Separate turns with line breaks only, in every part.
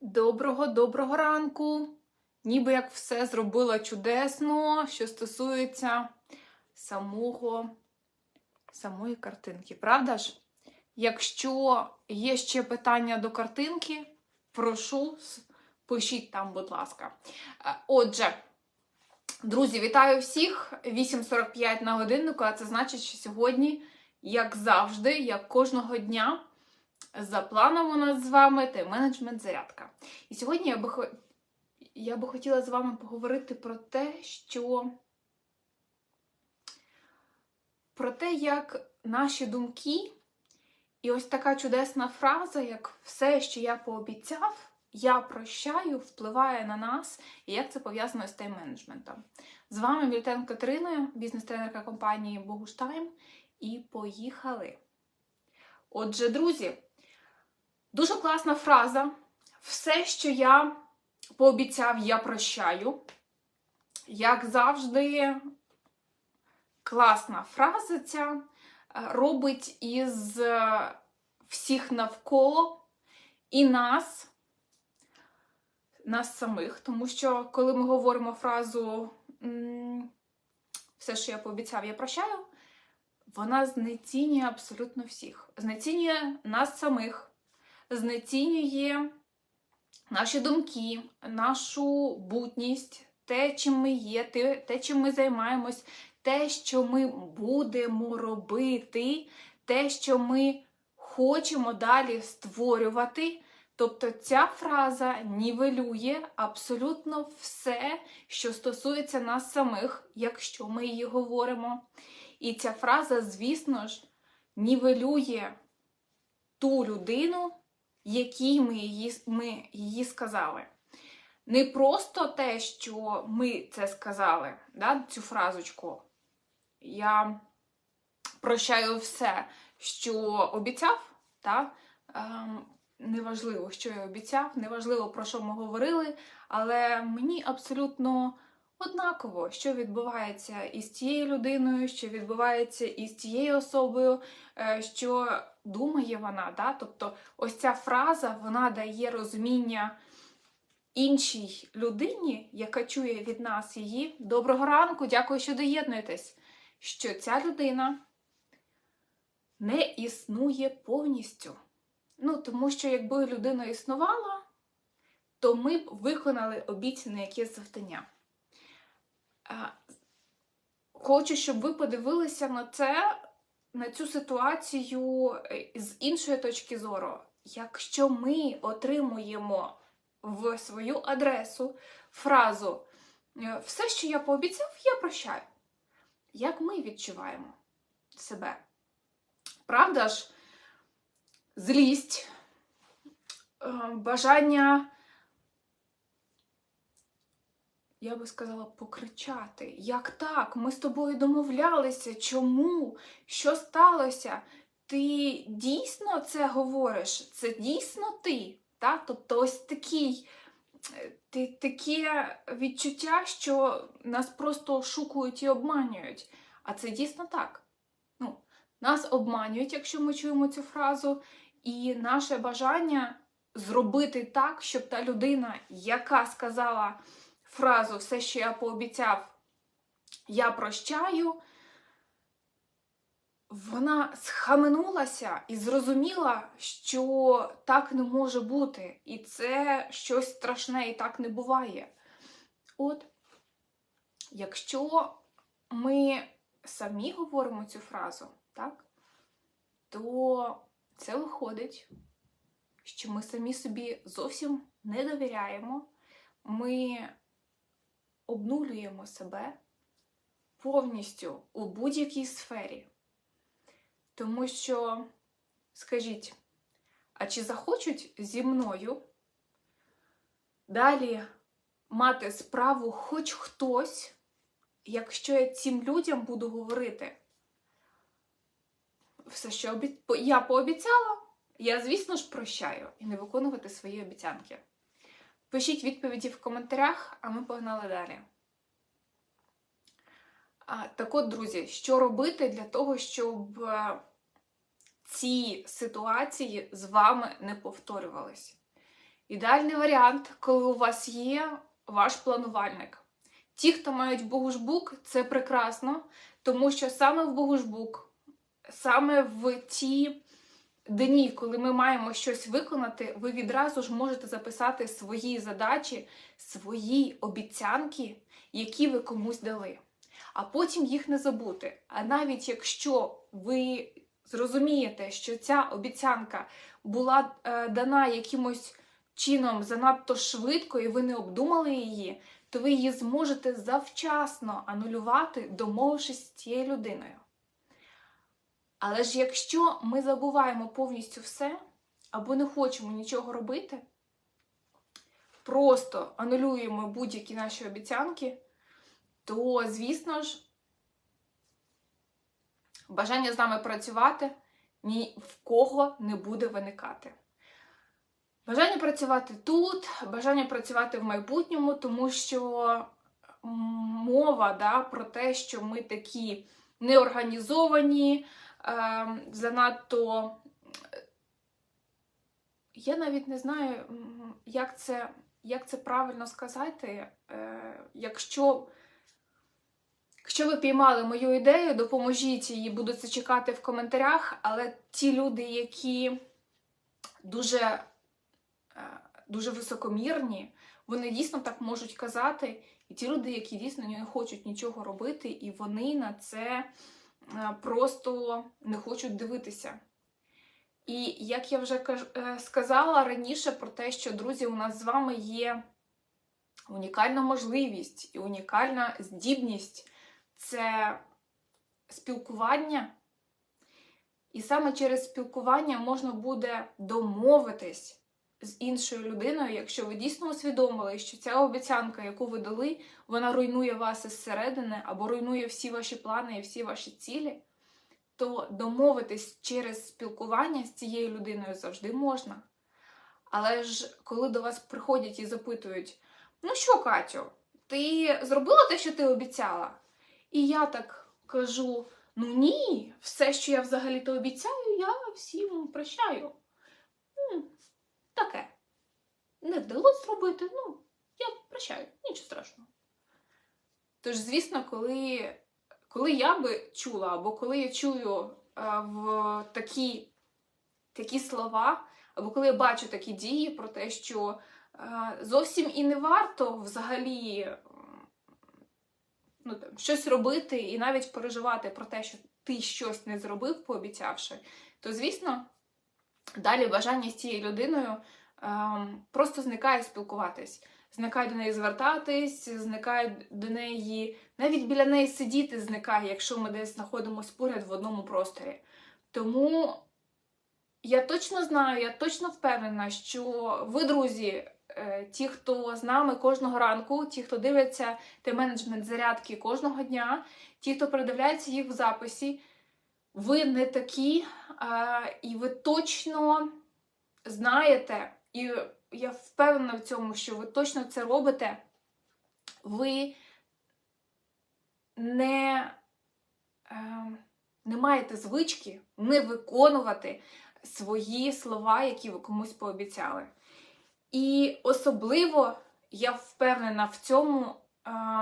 Доброго доброго ранку! Ніби як все зробила чудесно, що стосується самого, самої картинки. Правда ж? Якщо є ще питання до картинки, прошу, пишіть там, будь ласка. Е, Отже, друзі, вітаю всіх! 8.45 на годиннику, а це значить, що сьогодні, як завжди, як кожного дня, за планом у нас з вами тайм-менеджмент зарядка. І сьогодні я би, я би хотіла з вами поговорити про те, що про те, як наші думки, і ось така чудесна фраза, як все, що я пообіцяв, я прощаю, впливає на нас, і як це пов'язано з тайм-менеджментом. З вами Мільтен Катерина, бізнес-тренерка компанії Богуштайм, і поїхали. Отже, друзі, Дуже класна фраза. Все, що я пообіцяв, я прощаю. Як завжди, класна фраза ця е, робить із е, всіх навколо і нас, нас самих. Тому що, коли ми говоримо фразу все, що я пообіцяв, я прощаю, вона знецінює абсолютно всіх. Знецінює нас самих знецінює наші думки, нашу бутність, те, чим ми є, те, чим ми займаємось, те, що ми будемо робити, те, що ми хочемо далі створювати. Тобто ця фраза нівелює абсолютно все, що стосується нас самих, якщо ми її говоримо. І ця фраза, звісно ж, нівелює ту людину, якій ми її, ми її сказали. Не просто те, що ми це сказали, да, цю фразочку. Я прощаю все, що обіцяв, та, ем, неважливо, що я обіцяв, неважливо, про що ми говорили, але мені абсолютно однаково, що відбувається із тією людиною, що відбувається із тією особою, е, що думає вона. Да? Тобто, ось ця фраза вона дає розуміння іншій людині, яка чує від нас її. Доброго ранку, дякую, що доєднуєтесь. Що ця людина не існує повністю. Ну, тому що якби людина існувала, то ми б виконали обіцяне якесь завдання. Хочу, щоб ви подивилися на це, на цю ситуацію е, з іншої точки зору. Якщо ми отримуємо в свою адресу фразу е, все, що я пообіцяв, я прощаю. Як ми відчуваємо себе? Правда ж, злість, е, бажання я би сказала, покричати. Як так? Ми з тобою домовлялися. Чому? Що сталося? Ти дійсно це говориш? Це дійсно ти? Та? Тобто ось такий, е, таке відчуття, що нас просто шукують і обманюють. А це дійсно так. Ну, нас обманюють, якщо ми чуємо цю фразу, і наше бажання зробити так, щоб та людина, яка сказала фразу все, що я пообіцяв, я прощаю, вона схаменулася і зрозуміла, що так не може бути, і це щось страшне, і так не буває. От, якщо ми самі говоримо цю фразу, так, то це виходить, що ми самі собі зовсім не довіряємо. Ми обнулюємо себе повністю у будь-якій сфері. Тому що, скажіть, а чи захочуть зі мною далі мати справу хоч хтось, якщо я цим людям буду говорити? Все, що я пообіцяла, я, звісно ж, прощаю і не виконувати свої обіцянки. Пишіть відповіді в коментарях, а ми погнали далі. Так от, друзі, що робити для того, щоб е, ці ситуації з вами не повторювались? Ідеальний варіант, коли у вас є ваш планувальник. Ті, хто мають Богушбук, це прекрасно, тому що саме в Богушбук, саме в ті дні, коли ми маємо щось виконати, ви відразу ж можете записати свої задачі, свої обіцянки, які ви комусь дали. А потім їх не забути. А навіть якщо ви зрозумієте, що ця обіцянка була е, дана якимось чином занадто швидко, і ви не обдумали її, то ви її зможете завчасно анулювати, домовившись з цією людиною. Але ж якщо ми забуваємо повністю все, або не хочемо нічого робити, просто анулюємо будь-які наші обіцянки, то, звісно ж, бажання з нами працювати ні в кого не буде виникати. Бажання працювати тут, бажання працювати в майбутньому, тому що мова да, про те, що ми такі неорганізовані, занадто. Я навіть не знаю, як це як це правильно сказати. Е, Якщо якщо ви піймали мою ідею, допоможіть її, буду це чекати в коментарях, але ті люди, які дуже Е, дуже високомірні, вони дійсно так можуть казати. І ті люди, які дійсно не хочуть нічого робити, і вони на це просто не хочуть дивитися. І як я вже е, сказала раніше про те, що, друзі, у нас з вами є унікальна можливість і унікальна здібність це спілкування. І саме через спілкування можна буде домовитись з іншою людиною, якщо ви дійсно усвідомили, що ця обіцянка, яку ви дали, вона руйнує вас із середини або руйнує всі ваші плани і всі ваші цілі, то домовитись через спілкування з цією людиною завжди можна. Але ж коли до вас приходять і запитують: ну що, Катю, ти зробила те, що ти обіцяла? І я так кажу: ну ні, все, що я взагалі-то обіцяю, я всім прощаю таке. Не вдалося зробити, ну, я прощаю, нічого страшного. Тож, звісно, коли коли я би чула, або коли я чую а, в такі такі слова, або коли я бачу такі дії про те, що а, зовсім і не варто взагалі ну, там, щось робити і навіть переживати про те, що ти щось не зробив, пообіцявши, то, звісно, Далі бажання з цією людиною ем, просто зникає спілкуватись, зникає до неї звертатись, зникає до неї, навіть біля неї сидіти зникає, якщо ми десь знаходимося поряд в одному просторі. Тому я точно знаю, я точно впевнена, що ви, друзі, е, ті, хто з нами кожного ранку, ті, хто дивляться те менеджмент зарядки кожного дня, ті, хто передивляється їх в записі, ви не такі, і ви точно знаєте, і я впевнена в цьому, що ви точно це робите, ви не, ем, не маєте звички не виконувати свої слова, які ви комусь пообіцяли. І особливо я впевнена в цьому,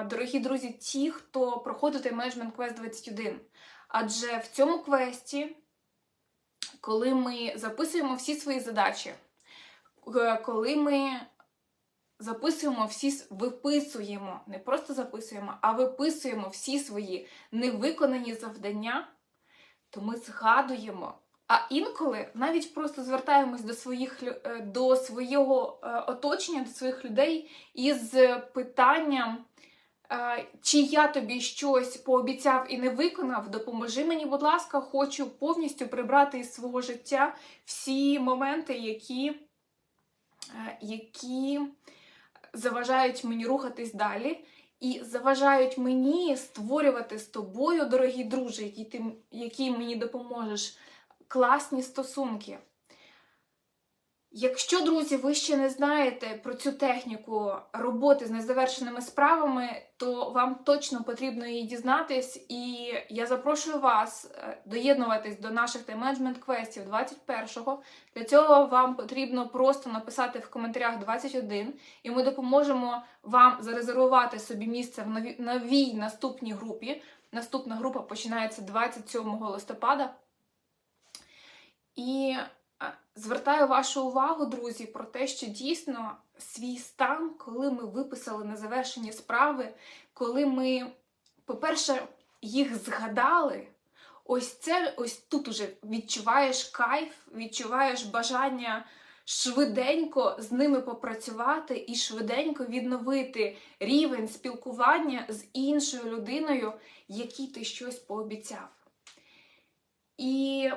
дорогі друзі, ті, хто проходить менеджмент Quest 21. Адже в цьому квесті, коли ми записуємо всі свої задачі, е, коли ми записуємо всі, виписуємо, не просто записуємо, а виписуємо всі свої невиконані завдання, то ми згадуємо. А інколи навіть просто звертаємось до своїх е, до свого е, оточення, до своїх людей із питанням. Чи я тобі щось пообіцяв і не виконав, допоможи мені, будь ласка, хочу повністю прибрати із свого життя всі моменти, які які заважають мені рухатись далі, і заважають мені створювати з тобою, дорогі друже, який ти, який мені допоможеш, класні стосунки. Якщо, друзі, ви ще не знаєте про цю техніку роботи з незавершеними справами, то вам точно потрібно її дізнатись, і я запрошую вас е, доєднуватись до наших тайм-менеджмент квестів 21-го. Для цього вам потрібно просто написати в коментарях 21, і ми допоможемо вам зарезервувати собі місце в новій, наступній групі. Наступна група починається 27 листопада. І звертаю вашу увагу, друзі, про те, що дійсно свій стан, коли ми виписали незавершені справи, коли ми, по-перше, їх згадали. Ось це ось тут уже відчуваєш кайф, відчуваєш бажання швиденько з ними попрацювати і швиденько відновити рівень спілкування з іншою людиною, якій ти щось пообіцяв. І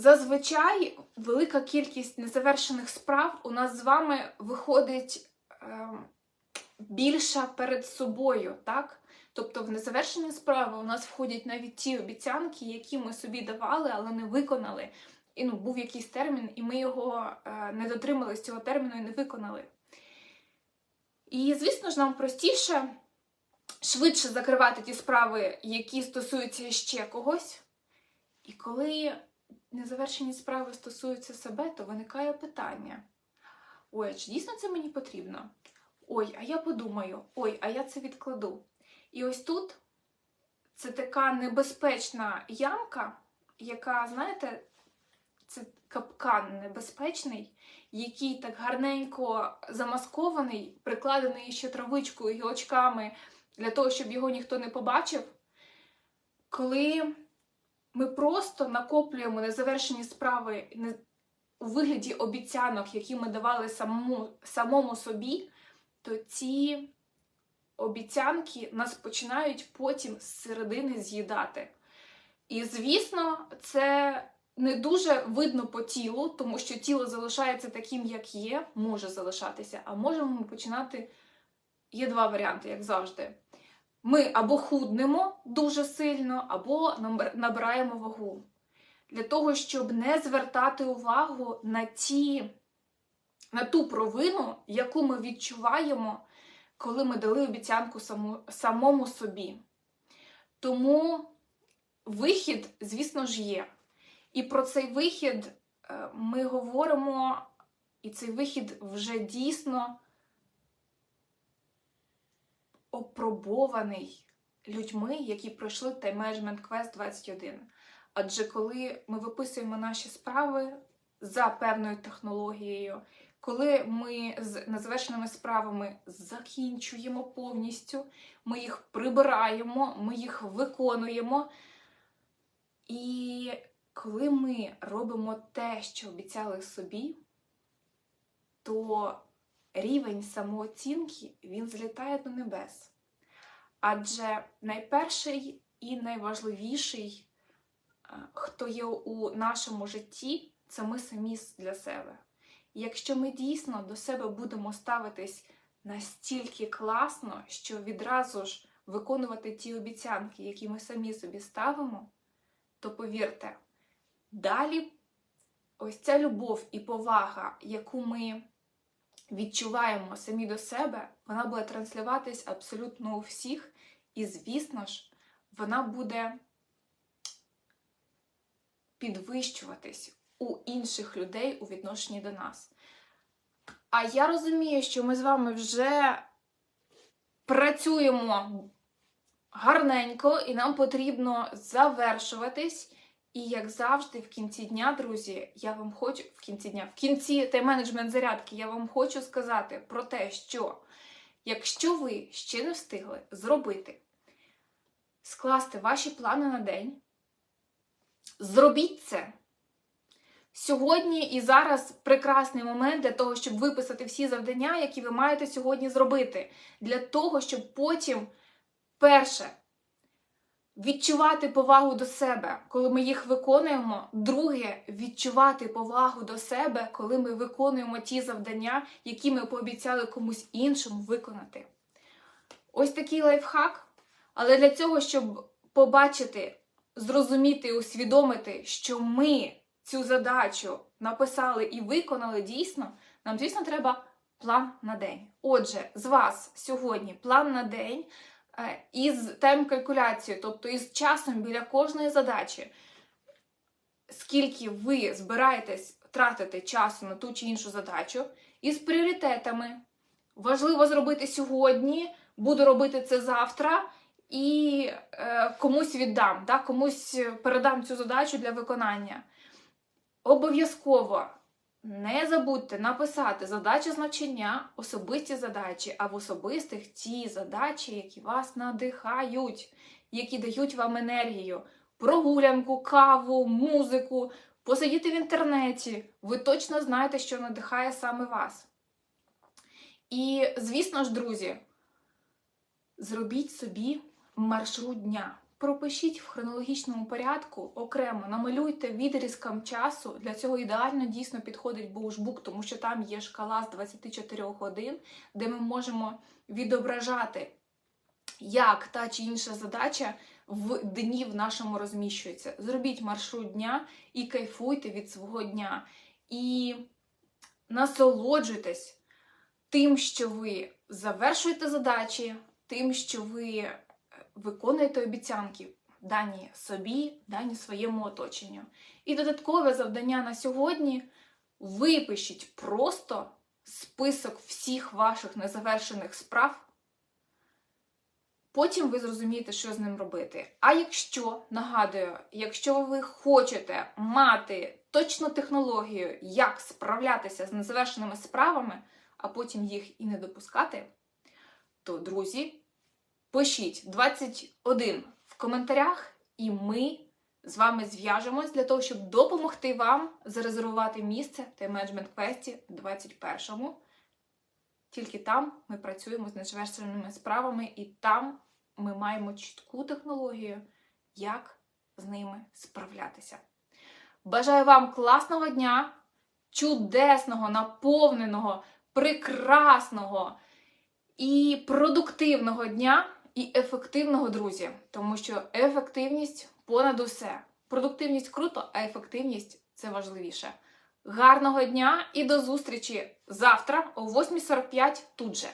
зазвичай велика кількість незавершених справ у нас з вами виходить е, більша перед собою, так? Тобто в незавершені справи у нас входять навіть ті обіцянки, які ми собі давали, але не виконали. І ну, був якийсь термін, і ми його е, не дотримались цього терміну і не виконали. І, звісно ж, нам простіше швидше закривати ті справи, які стосуються ще когось. І коли незавершені справи стосуються себе, то виникає питання: ой, чи дійсно це мені потрібно? Ой, а я подумаю, ой, а я це відкладу. І ось тут це така небезпечна ямка, яка, знаєте, це капкан небезпечний, який так гарненько замаскований, прикладений ще травичкою і очками для того, щоб його ніхто не побачив. Коли ми просто накоплюємо незавершені справи у вигляді обіцянок, які ми давали самому, самому собі, то ці обіцянки нас починають потім з середини з'їдати. І, звісно, це не дуже видно по тілу, тому що тіло залишається таким, як є, може залишатися, а можемо ми починати. Є два варіанти, як завжди. Ми або худнемо дуже сильно, або набираємо вагу. Для того, щоб не звертати увагу на ті, на ту провину, яку ми відчуваємо, коли ми дали обіцянку саму, самому собі. Тому вихід, звісно ж, є. І про цей вихід е, ми говоримо, і цей вихід вже дійсно опробований людьми, які пройшли Management Quest 21. Адже коли ми виписуємо наші справи за певною технологією, коли ми з незавершеними справами закінчуємо повністю, ми їх прибираємо, ми їх виконуємо. І коли ми робимо те, що обіцяли собі, то рівень самооцінки він злітає до небес. Адже найперший і найважливіший, е, хто є у нашому житті, це ми самі для себе. І якщо ми дійсно до себе будемо ставитись настільки класно, що відразу ж виконувати ті обіцянки, які ми самі собі ставимо, то повірте, далі ось ця любов і повага, яку ми відчуваємо самі до себе, вона буде транслюватись абсолютно у всіх, і, звісно ж, вона буде підвищуватись у інших людей у відношенні до нас. А я розумію, що ми з вами вже працюємо гарненько, і нам потрібно завершуватись. І, як завжди, в кінці дня, друзі, я вам хочу в кінці дня, в кінці тайм-менеджмент зарядки, я вам хочу сказати про те, що якщо ви ще не встигли зробити, скласти ваші плани на день, зробіть це. Сьогодні і зараз прекрасний момент для того, щоб виписати всі завдання, які ви маєте сьогодні зробити. Для того, щоб потім, перше, відчувати повагу до себе, коли ми їх виконуємо. Друге, відчувати повагу до себе, коли ми виконуємо ті завдання, які ми пообіцяли комусь іншому виконати. Ось такий лайфхак. Але для цього, щоб побачити, зрозуміти усвідомити, що ми цю задачу написали і виконали дійсно, нам, звісно, треба план на день. Отже, з вас сьогодні план на день із тайм-калькуляцією, тобто із часом біля кожної задачі, скільки ви збираєтесь тратити часу на ту чи іншу задачу, із пріоритетами. Важливо зробити сьогодні, буду робити це завтра. І е, комусь віддам, да, комусь передам цю задачу для виконання. Обов'язково не забудьте написати задачі значення, особисті задачі, а в особистих ті задачі, які вас надихають, які дають вам енергію, прогулянку, каву, музику, посидіти в інтернеті. Ви точно знаєте, що надихає саме вас. І, звісно ж, друзі, зробіть собі маршрут дня. Пропишіть в хронологічному порядку окремо, намалюйте відрізком часу. Для цього ідеально дійсно підходить Боушбук, тому що там є шкала з 24 годин, де ми можемо відображати, як та чи інша задача в дні в нашому розміщується. Зробіть маршрут дня і кайфуйте від свого дня. І насолоджуйтесь тим, що ви завершуєте задачі, тим, що ви виконуєте обіцянки, дані собі, дані своєму оточенню. І додаткове завдання на сьогодні випишіть просто список всіх ваших незавершених справ. Потім ви зрозумієте, що з ним робити. А якщо, нагадую, якщо ви хочете мати точну технологію, як справлятися з незавершеними справами, а потім їх і не допускати, то, друзі, Пишіть 21 в коментарях, і ми з вами зв'яжемось для того, щоб допомогти вам зарезервувати місце в тайм-менеджмент квесті 21-му. Тільки там ми працюємо з незавершеними справами, і там ми маємо чітку технологію, як з ними справлятися. Бажаю вам класного дня, чудесного, наповненого, прекрасного і продуктивного дня і ефективного, друзі, тому що ефективність понад усе. Продуктивність круто, а ефективність це важливіше. Гарного дня і до зустрічі завтра о 8.45 тут же.